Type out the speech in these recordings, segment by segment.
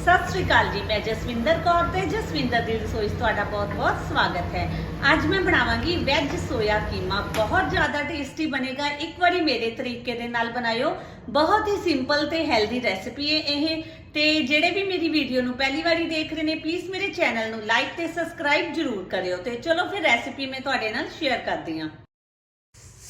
ਸਤਿ ਸ੍ਰੀ ਅਕਾਲ ਜੀ, ਮੈਂ ਜਸਵਿੰਦਰ ਕੌਰ ਤੇ ਜਸਵਿੰਦਰ ਦੀ ਰਸੋਈ 'ਚ ਤੁਹਾਡਾ ਬਹੁਤ-ਬਹੁਤ ਸਵਾਗਤ ਹੈ। ਅੱਜ ਮੈਂ ਬਣਾਵਾਂਗੀ ਵੈਜ ਸੋਇਆ ਕੀਮਾ ਬਹੁਤ ਜ਼ਿਆਦਾ ਟੇਸਟੀ ਬਣੇਗਾ। ਇੱਕ ਵਾਰੀ ਮੇਰੇ ਤਰੀਕੇ ਦੇ ਨਾਲ ਬਣਾਇਓ। ਬਹੁਤ ਹੀ ਸਿੰਪਲ ਤੇ ਹੈਲਦੀ ਰੈਸਿਪੀ ਹੈ ਇਹ। ਤੇ ਜਿਹੜੇ ਵੀ ਮੇਰੀ ਵੀਡੀਓ ਨੂੰ ਪਹਿਲੀ ਵਾਰੀ ਦੇਖ ਰਹੇ ਨੇ ਪਲੀਜ਼ ਮੇਰੇ ਚੈਨਲ ਨੂੰ ਲਾਈਕ ਤੇ ਸਬਸਕ੍ਰਾਈਬ ਜਰੂਰ ਕਰਿਓ। ਤੇ ਚਲੋ ਫਿਰ ਰੈਸਿਪੀ ਮੈਂ ਤੁਹਾਡੇ ਨਾਲ ਸ਼ੇਅਰ ਕਰਦੀ ਹਾਂ।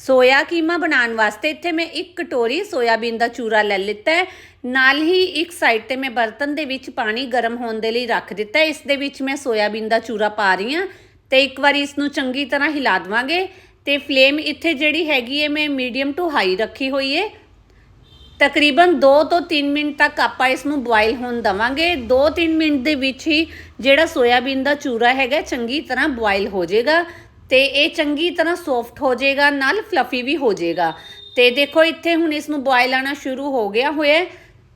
ਸੋਇਆ ਕੀਮਾ ਬਣਾਉਣ ਵਾਸਤੇ ਇੱਥੇ ਮੈਂ ਇੱਕ ਕਟੋਰੀ ਸੋਇਆਬੀਨ ਦਾ ਚੂਰਾ ਲੈ ਲਿੱਤਾ ਹੈ। ਨਾਲ ਹੀ ਇੱਕ ਸਾਈਡ ਤੇ ਮੈਂ ਬਰਤਨ ਦੇ ਵਿੱਚ ਪਾਣੀ ਗਰਮ ਹੋਣ ਦੇ ਲਈ ਰੱਖ ਦਿੱਤਾ ਇਸ ਦੇ ਵਿੱਚ ਮੈਂ ਸੋਇਆਬੀਨ ਦਾ ਚੂਰਾ ਪਾ ਰਹੀ ਹਾਂ ਤੇ ਇੱਕ ਵਾਰੀ ਇਸ ਨੂੰ ਚੰਗੀ ਤਰ੍ਹਾਂ ਹਿਲਾ ਦਵਾਂਗੇ ਤੇ ਫਲੇਮ ਇੱਥੇ ਜਿਹੜੀ ਹੈਗੀ ਹੈ ਮੈਂ ਮੀਡੀਅਮ ਟੂ ਹਾਈ ਰੱਖੀ ਹੋਈ ਹੈ। ਤਕਰੀਬਨ 2 ਤੋਂ 3 ਮਿੰਟ ਤੱਕ ਆਪਾਂ ਇਸ ਨੂੰ ਬੋਇਲ ਹੋਣ ਦਵਾਂਗੇ। 2-3 ਮਿੰਟ ਦੇ ਵਿੱਚ ਹੀ ਜਿਹੜਾ ਸੋਇਆਬੀਨ ਦਾ ਚੂਰਾ ਹੈਗਾ, ਚੰਗੀ ਤਰ੍ਹਾਂ ਬੋਇਲ ਹੋ ਜਾਏਗਾ। ਤੇ ਇਹ ਚੰਗੀ ਤਰ੍ਹਾਂ ਸੌਫਟ ਹੋ ਜਾਏਗਾ, ਨਾਲ ਫਲਫੀ ਵੀ ਹੋ ਜਾਏਗਾ। ਤੇ ਦੇਖੋ, ਇੱਥੇ ਹੁਣ ਇਸ ਨੂੰ ਬੋਇਲ ਆਣਾ ਸ਼ੁਰੂ ਹੋ ਗਿਆ ਹੋਇਆ ਹੈ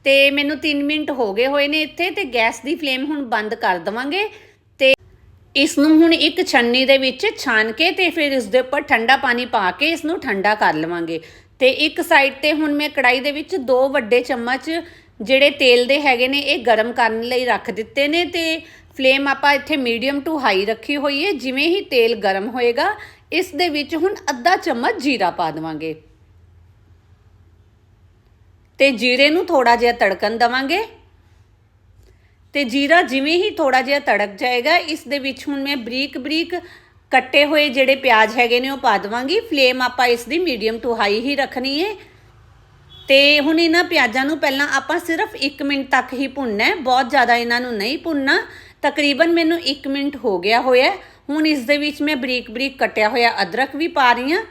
ਤੇ ਮੈਨੂੰ 3 ਮਿੰਟ ਹੋ ਗਏ ਹੋਏ ਨੇ ਇੱਥੇ ਤੇ ਗੈਸ ਦੀ ਫਲੇਮ ਹੁਣ ਬੰਦ ਕਰ ਦਵਾਂਗੇ ਤੇ ਇਸ ਨੂੰ ਹੁਣ ਇੱਕ ਛੰਨੀ ਦੇ ਵਿੱਚ ਛਾਨ ਕੇ ਤੇ ਫਿਰ ਇਸ ਦੇ ਉੱਪਰ ਠੰਡਾ ਪਾਣੀ ਪਾ ਕੇ ਇਸ ਨੂੰ ਠੰਡਾ ਕਰ ਲਵਾਂਗੇ। ਤੇ ਇੱਕ ਸਾਈਡ ਤੇ ਹੁਣ ਮੈਂ ਕੜਾਈ ਦੇ ਵਿੱਚ ਦੋ ਵੱਡੇ ਚਮਚ ਜਿਹੜੇ ਤੇਲ ਦੇ ਹੈਗੇ ਨੇ, ਇਹ ਗਰਮ ਕਰਨ ਲਈ ਰੱਖ ਦਿੱਤੇ ਨੇ ਤੇ ਫਲੇਮ ਆਪਾਂ ਇੱਥੇ ਮੀਡੀਅਮ ਟੂ ਹਾਈ ਰੱਖੀ ਹੋਈ ਹੈ ਜਿਵੇਂ ਹੀ ਤੇਲ ਗਰਮ ਹੋਏਗਾ, ਇਸ ਦੇ ਵਿੱਚ ਹੁਣ ਅੱਧਾ ਚਮਚ ਜੀਰਾ ਪਾ ਦੇਵਾਂਗੇ। ਤੇ ਜੀਰੇ ਨੂੰ ਥੋੜਾ ਜਿਹਾ ਤੜਕਣ ਦਵਾਂਗੇ। ਤੇ ਜੀਰਾ ਜਿਵੇਂ ਹੀ ਥੋੜਾ ਜਿਹਾ ਤੜਕ ਜਾਏਗਾ, ਇਸ ਦੇ ਵਿੱਚ ਹੁਣ ਮੈਂ ਬਰੀਕ ਬਰੀਕ ਕੱਟੇ ਹੋਏ ਜਿਹੜੇ ਪਿਆਜ਼ ਹੈਗੇ ਨੇ ਉਹ ਪਾ ਦਵਾਂਗੀ। ਫਲੇਮ ਆਪਾਂ ਇਸ ਦੀ ਮੀਡੀਅਮ ਟੂ ਹਾਈ ਹੀ ਰੱਖਣੀ ਹੈ ਤੇ ਹੁਣ ਇਹਨਾਂ ਪਿਆਜ਼ਾਂ ਨੂੰ ਪਹਿਲਾਂ ਆਪਾਂ ਸਿਰਫ 1 ਮਿੰਟ ਤੱਕ ਹੀ ਭੁੰਨਣਾ ਹੈ ਬਹੁਤ ਜ਼ਿਆਦਾ ਇਹਨਾਂ ਨੂੰ ਨਹੀਂ ਭੁੰਨਣਾ। ਤਕਰੀਬਨ ਮੈਨੂੰ 1 ਮਿੰਟ ਹੋ ਗਿਆ ਹੋਇਆ ਹੁਣ ਇਸ ਦੇ ਵਿੱਚ ਮੈਂ ਬਰੀਕ ਬਰੀਕ ਕੱਟਿਆ ਹੋਇਆ ਅਦਰਕ ਵੀ ਪਾ ਰਹੀ ਹਾਂ।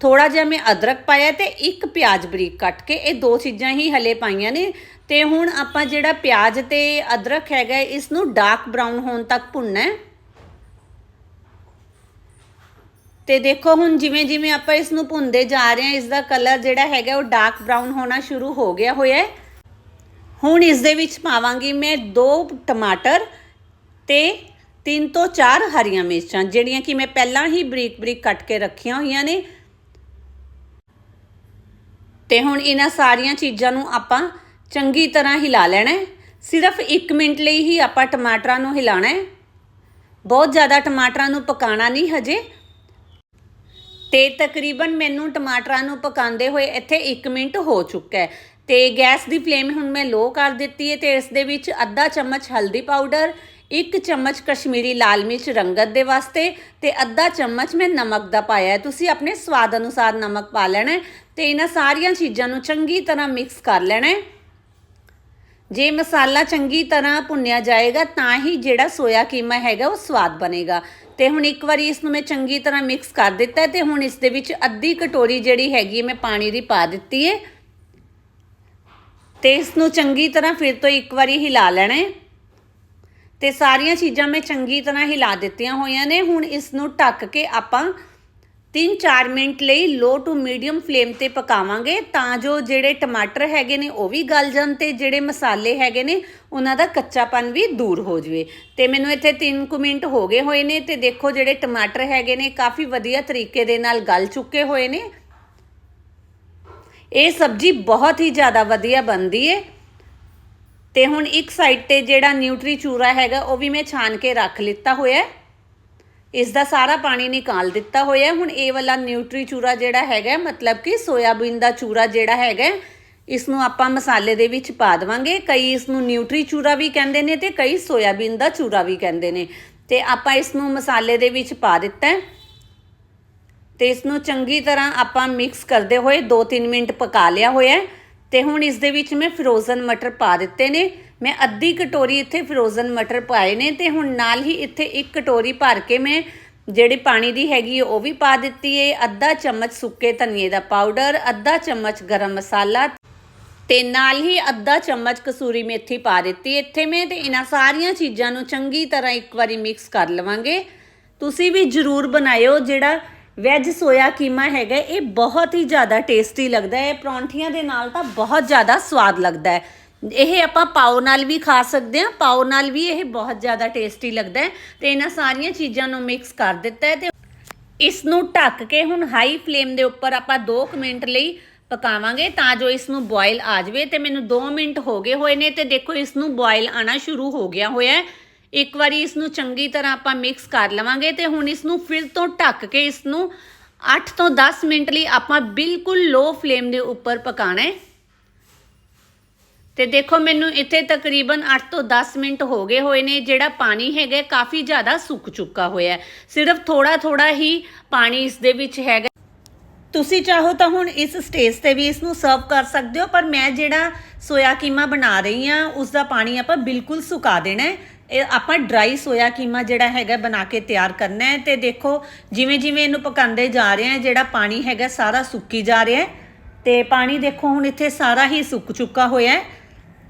ਥੋੜਾ ਜਿਹਾ ਮੈਂ ਅਦਰਕ ਪਾਇਆ ਤੇ ਇੱਕ ਪਿਆਜ਼ ਬਰੀਕ ਕੱਟ ਕੇ, ਇਹ ਦੋ ਚੀਜ਼ਾਂ ਹੀ ਹਲੇ ਪਾਈਆਂ ਨੇ। ਤੇ ਹੁਣ ਆਪਾਂ ਜਿਹੜਾ ਪਿਆਜ਼ ਤੇ ਅਦਰਕ ਹੈਗਾ ਇਸ ਨੂੰ ਡਾਰਕ ਬਰਾਊਨ ਹੋਣ ਤੱਕ ਭੁੰਨਣਾ ਹੈ। ਤੇ ਦੇਖੋ ਹੁਣ ਜਿਵੇਂ ਜਿਵੇਂ ਆਪਾਂ ਇਸ ਨੂੰ ਭੁੰਨਦੇ ਜਾ ਰਹੇ ਹਾਂ ਇਸ ਦਾ ਕਲਰ ਜਿਹੜਾ ਹੈਗਾ ਉਹ ਡਾਰਕ ਬਰਾਊਨ ਹੋਣਾ ਸ਼ੁਰੂ ਹੋ ਗਿਆ ਹੋਇਆ ਹੈ। ਹੁਣ ਇਸ ਦੇ ਵਿੱਚ ਪਾਵਾਂਗੀ ਮੈਂ ਦੋ ਟਮਾਟਰ। ਤੇ ਤਿੰਨ ਤੋਂ ਚਾਰ ਹਰੀਆਂ ਮਿਰਚਾਂ, ਜਿਹੜੀਆਂ ਕਿ ਮੈਂ ਪਹਿਲਾਂ ਹੀ ਬਰੀਕ ਬਰੀਕ ਕੱਟ ਕੇ ਰੱਖੀਆਂ ਹੋਈਆਂ ਨੇ। ਤੇ ਹੁਣ ਇਹਨਾਂ ਸਾਰੀਆਂ ਚੀਜ਼ਾਂ ਨੂੰ ਆਪਾਂ ਚੰਗੀ ਤਰ੍ਹਾਂ ਹਿਲਾ ਲੈਣਾ ਹੈ। ਸਿਰਫ 1 ਮਿੰਟ ਲਈ ਹੀ ਆਪਾਂ ਟਮਾਟਰਾਂ ਨੂੰ ਹਿਲਾਣਾ ਹੈ। ਬਹੁਤ ਜ਼ਿਆਦਾ ਟਮਾਟਰਾਂ ਨੂੰ ਪਕਾਣਾ ਨਹੀਂ ਹਜੇ। ਤੇ ਤਕਰੀਬਨ ਮੈਨੂੰ ਟਮਾਟਰਾਂ ਨੂੰ ਪਕਾਉਂਦੇ ਹੋਏ ਇੱਥੇ 1 ਮਿੰਟ ਹੋ ਚੁੱਕਾ ਹੈ। ਤੇ ਗੈਸ ਦੀ ਫਲੇਮ ਹੁਣ ਮੈਂ ਲੋ ਕਰ ਦਿੱਤੀ ਹੈ ਤੇ ਇਸ ਦੇ ਵਿੱਚ ਅੱਧਾ ਚਮਚ ਹਲਦੀ ਪਾਊਡਰ ਇੱਕ ਚਮਚ ਕਸ਼ਮੀਰੀ ਲਾਲ ਮਿਰਚ ਰੰਗਤ ਦੇ ਵਾਸਤੇ ਤੇ ਅੱਧਾ ਚਮਚ ਮੈਂ ਨਮਕ ਦਾ ਪਾਇਆ ਹੈ। ਤੁਸੀਂ ਆਪਣੇ ਸਵਾਦ ਅਨੁਸਾਰ ਨਮਕ ਪਾ ਲੈਣਾ ਹੈ ਤੇ ਇਹਨਾਂ ਸਾਰੀਆਂ ਚੀਜ਼ਾਂ ਨੂੰ ਚੰਗੀ ਤਰ੍ਹਾਂ ਮਿਕਸ ਕਰ ਲੈਣਾ ਹੈ। ਜੇ ਮਸਾਲਾ ਚੰਗੀ ਤਰ੍ਹਾਂ ਭੁੰਨਿਆ ਜਾਏਗਾ ਤਾਂ ਹੀ ਜਿਹੜਾ ਸੋਇਆ ਕੀਮਾ ਹੈਗਾ ਉਹ ਸਵਾਦ ਬਣੇਗਾ। ਤੇ ਹੁਣ ਇੱਕ ਵਾਰੀ ਇਸ ਨੂੰ ਮੈਂ ਚੰਗੀ ਤਰ੍ਹਾਂ ਮਿਕਸ ਕਰ ਦਿੱਤਾ ਹੈ ਤੇ ਹੁਣ ਇਸ ਦੇ ਵਿੱਚ ਅੱਧੀ ਕਟੋਰੀ ਜਿਹੜੀ ਹੈਗੀ ਮੈਂ ਪਾਣੀ ਦੀ ਪਾ ਦਿੱਤੀ ਹੈ। ਤੇ ਇਸ ਨੂੰ ਚੰਗੀ ਤਰ੍ਹਾਂ ਫਿਰ ਤੋਂ ਇੱਕ ਵਾਰੀ ਹਿਲਾ ਲੈਣਾ ਹੈ। ਤੇ ਸਾਰੀਆਂ ਚੀਜ਼ਾਂ ਮੈਂ ਚੰਗੀ ਤਰ੍ਹਾਂ ਹਿਲਾ ਦਿੱਤੀਆਂ ਹੋਈਆਂ ਨੇ। ਹੁਣ ਇਸ ਨੂੰ ਢੱਕ ਕੇ ਆਪਾਂ 3-4 ਮਿੰਟ ਲਈ ਲੋ ਟੂ ਮੀਡੀਅਮ ਫਲੇਮ ਤੇ ਪਕਾਵਾਂਗੇ ਤਾਂ ਜੋ ਜਿਹੜੇ ਟਮਾਟਰ ਹੈਗੇ ਨੇ ਉਹ ਵੀ ਗਲ ਜਾਣ ਤੇ ਜਿਹੜੇ ਮਸਾਲੇ ਹੈਗੇ ਨੇ ਉਹਨਾਂ ਦਾ ਕੱਚਾਪਨ ਵੀ ਦੂਰ ਹੋ ਜਵੇ। ਤੇ ਮੈਨੂੰ ਇੱਥੇ 3 ਕੁ ਮਿੰਟ ਹੋ ਗਏ ਹੋਏ ਨੇ ਤੇ ਦੇਖੋ ਜਿਹੜੇ ਟਮਾਟਰ ਹੈਗੇ ਨੇ ਕਾਫੀ ਵਧੀਆ ਤਰੀਕੇ ਦੇ ਨਾਲ ਗਲ ਚੁੱਕੇ ਹੋਏ ਨੇ। ਇਹ ਸਬਜ਼ੀ ਬਹੁਤ ਹੀ ਜ਼ਿਆਦਾ ਵਧੀਆ ਬਣਦੀ ਹੈ ਤੇ ਹੁਣ ਇੱਕ ਸਾਈਡ ਤੇ ਜਿਹੜਾ ਨਿਊਟਰੀ ਚੂਰਾ ਹੈਗਾ, ਉਹ ਵੀ ਮੈਂ ਛਾਣ ਕੇ ਰੱਖ ਲਿੱਤਾ ਹੋਇਆ ਇਸ ਦਾ ਸਾਰਾ ਪਾਣੀ ਨਿਕਾਲ ਦਿੱਤਾ ਹੋਇਆ ਹੁਣ ਇਹ ਵਾਲਾ ਨਿਊਟਰੀ ਚੂਰਾ ਜਿਹੜਾ ਹੈਗਾ ਮਤਲਬ ਕਿ ਸੋਇਆਬੀਨ ਦਾ ਚੂਰਾ ਜਿਹੜਾ ਹੈਗਾ ਇਸ ਨੂੰ ਆਪਾਂ ਮਸਾਲੇ ਦੇ ਵਿੱਚ ਪਾ ਦੇਵਾਂਗੇ। ਕਈ ਇਸ ਨੂੰ ਨਿਊਟਰੀ ਚੂਰਾ ਵੀ ਕਹਿੰਦੇ ਨੇ ਤੇ ਕਈ ਸੋਇਆਬੀਨ ਦਾ ਚੂਰਾ ਵੀ ਕਹਿੰਦੇ ਨੇ। ਤੇ ਆਪਾਂ ਇਸ ਨੂੰ ਮਸਾਲੇ ਦੇ ਵਿੱਚ ਪਾ ਦਿੱਤਾ ਹੈ। ਤੇ ਇਸ ਨੂੰ ਚੰਗੀ ਤਰ੍ਹਾਂ ਆਪਾਂ ਮਿਕਸ ਕਰਦੇ ਹੋਏ 2-3 ਮਿੰਟ ਪਕਾ ਲਿਆ ਹੋਇਆ ਹੈ। ਤੇ ਹੁਣ ਇਸ ਦੇ ਵਿੱਚ ਮੈਂ ਫਰੋਜ਼ਨ ਮਟਰ ਪਾ ਦਿੱਤੇ ਨੇ। ਮੈਂ ਅੱਧੀ ਕਟੋਰੀ ਇੱਥੇ ਫਰੋਜ਼ਨ ਮਟਰ ਪਾਏ ਨੇ ਤੇ ਹੁਣ ਨਾਲ ਹੀ ਇੱਥੇ ਇੱਕ ਕਟੋਰੀ ਭਰ ਕੇ ਮੈਂ ਜਿਹੜੀ ਪਾਣੀ ਦੀ ਹੈਗੀ ਉਹ ਵੀ ਪਾ ਦਿੱਤੀ ਹੈ ਅੱਧਾ ਚਮਚ ਸੁੱਕੇ ਧਨੀਏ ਦਾ ਪਾਊਡਰ ਅੱਧਾ ਚਮਚ ਗਰਮ ਮਸਾਲਾ ਤੇ ਨਾਲ ਹੀ ਅੱਧਾ ਚਮਚ ਕਸੂਰੀ ਮੇਥੀ ਪਾ ਦਿੱਤੀ ਇੱਥੇ ਮੈਂ ਤੇ ਇਹਨਾਂ ਸਾਰੀਆਂ ਚੀਜ਼ਾਂ ਨੂੰ ਚੰਗੀ ਤਰ੍ਹਾਂ ਇੱਕ ਵਾਰੀ ਮਿਕਸ ਕਰ ਲਵਾਂਗੇ। ਤੁਸੀਂ ਵੀ ਜਰੂਰ ਬਣਾਇਓ ਜਿਹੜਾ ਵੈਜ ਸੋਇਆ ਕੀਮਾ ਹੈਗਾ ਇਹ ਬਹੁਤ ਹੀ ਜ਼ਿਆਦਾ ਟੇਸਟੀ ਲੱਗਦਾ ਹੈ ਪਰੌਂਠੀਆਂ ਦੇ ਨਾਲ ਤਾਂ ਬਹੁਤ ਜ਼ਿਆਦਾ ਸਵਾਦ ਲੱਗਦਾ ਹੈ। ਇਹ ਆਪਾਂ ਪਾਓ ਨਾਲ ਵੀ ਖਾ ਸਕਦੇ ਹਾਂ, ਪਾਓ ਨਾਲ ਵੀ ਇਹ ਬਹੁਤ ਜ਼ਿਆਦਾ ਟੇਸਟੀ ਲੱਗਦਾ ਹੈ ਤੇ ਇਹਨਾਂ ਸਾਰੀਆਂ ਚੀਜ਼ਾਂ ਨੂੰ ਮਿਕਸ ਕਰ ਦਿੱਤਾ ਹੈ ਤੇ ਇਸ ਨੂੰ ਢੱਕ ਕੇ ਹੁਣ ਹਾਈ ਫਲੇਮ ਦੇ ਉੱਪਰ ਆਪਾਂ 2 ਮਿੰਟ ਲਈ ਪਕਾਵਾਂਗੇ ਤਾਂ ਜੋ ਇਸ ਨੂੰ ਬੋਇਲ ਆ ਜਾਵੇ ਤੇ ਮੈਨੂੰ 2 ਮਿੰਟ ਹੋ ਗਏ ਹੋਏ ਨੇ ਤੇ ਦੇਖੋ ਇਸ ਨੂੰ ਬੋਇਲ ਆਣਾ ਸ਼ੁਰੂ ਹੋ ਗਿਆ ਹੋਇਆ ਹੈ। ਇੱਕ ਵਾਰੀ ਇਸ ਨੂੰ ਚੰਗੀ ਤਰ੍ਹਾਂ ਆਪਾਂ ਮਿਕਸ ਕਰ ਲਵਾਂਗੇ ਤੇ ਹੁਣ ਇਸ ਨੂੰ ਫਿਰ ਤੋਂ ਢੱਕ ਕੇ ਇਸ ਨੂੰ 8 ਤੋਂ 10 ਮਿੰਟ ਲਈ ਆਪਾਂ ਬਿਲਕੁਲ ਲੋ ਫਲੇਮ ਦੇ ਉੱਪਰ ਪਕਾਣਾ ਹੈ। ਤੇ ਦੇਖੋ ਮੈਨੂੰ ਇੱਥੇ ਤਕਰੀਬਨ 8 ਤੋਂ 10 ਮਿੰਟ ਹੋ ਗਏ ਹੋਏ ਨੇ, ਜਿਹੜਾ ਪਾਣੀ ਹੈਗਾ ਕਾਫੀ ਜ਼ਿਆਦਾ ਸੁੱਕ ਚੁੱਕਾ ਹੋਇਆ ਹੈ। ਸਿਰਫ ਥੋੜਾ ਥੋੜਾ ਹੀ ਪਾਣੀ ਇਸ ਦੇ ਵਿੱਚ ਹੈਗਾ ਤੁਸੀਂ ਚਾਹੋ ਤਾਂ ਹੁਣ ਇਸ ਸਟੇਜ ਤੇ ਵੀ ਇਸ ਨੂੰ ਸਰਵ ਕਰ ਸਕਦੇ ਹੋ, ਪਰ ਮੈਂ ਜਿਹੜਾ ਸੋਇਆ ਕੀਮਾ ਬਣਾ ਰਹੀ ਹਾਂ ਉਸ ਦਾ ਪਾਣੀ ਆਪਾਂ ਬਿਲਕੁਲ ਸੁਕਾ ਦੇਣਾ ਹੈ। ਇਹ ਆਪਾਂ ਡਰਾਈ ਸੋਇਆ ਕੀਮਾ ਜਿਹੜਾ ਹੈਗਾ ਬਣਾ ਕੇ ਤਿਆਰ ਕਰਨਾ ਹੈ ਤੇ ਦੇਖੋ ਜਿਵੇਂ ਜਿਵੇਂ ਇਹਨੂੰ ਪਕਾਉਂਦੇ ਜਾ ਰਹੇ ਹਾਂ, ਜਿਹੜਾ ਪਾਣੀ ਹੈਗਾ ਸਾਰਾ ਸੁੱਕੀ ਜਾ ਰਿਹਾ ਹੈ ਤੇ ਪਾਣੀ ਦੇਖੋ ਹੁਣ ਇੱਥੇ ਸਾਰਾ ਹੀ ਸੁੱਕ ਚੁੱਕਾ ਹੋਇਆ ਹੈ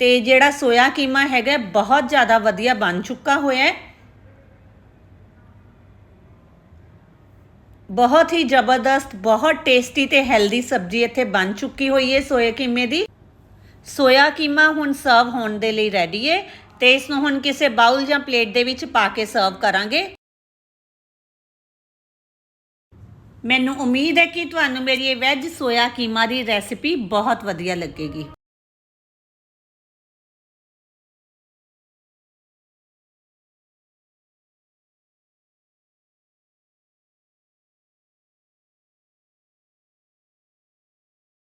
ਤੇ ਜਿਹੜਾ ਸੋਇਆ ਕੀਮਾ ਹੈਗਾ ਬਹੁਤ ਜ਼ਿਆਦਾ ਵਧੀਆ ਬਣ ਚੁੱਕਾ ਹੋਇਆ ਹੈ। ਬਹੁਤ ਹੀ ਜ਼ਬਰਦਸਤ, ਬਹੁਤ ਟੇਸਟੀ ਤੇ ਹੈਲਦੀ ਸਬਜ਼ੀ ਇੱਥੇ ਬਣ ਚੁੱਕੀ ਹੋਈ ਹੈ ਸੋਇਆ ਕੀਮੇ ਦੀ। ਸੋਇਆ ਕੀਮਾ ਹੁਣ ਸਰਵ ਹੋਣ ਦੇ ਲਈ ਰੈਡੀ ਹੈ। ਤੇ ਇਸ ਨੂੰ ਹੁਣ ਕਿਸੇ ਬਾਉਲ ਜਾਂ ਪਲੇਟ ਦੇ ਵਿੱਚ ਪਾ ਕੇ ਸਰਵ ਕਰਾਂਗੇ। ਮੈਨੂੰ ਉਮੀਦ ਹੈ ਕਿ ਤੁਹਾਨੂੰ ਮੇਰੀ ਇਹ ਵੈਜ ਸੋਇਆ ਕੀਮਾ ਦੀ ਰੈਸਿਪੀ ਬਹੁਤ ਵਧੀਆ ਲੱਗੇਗੀ।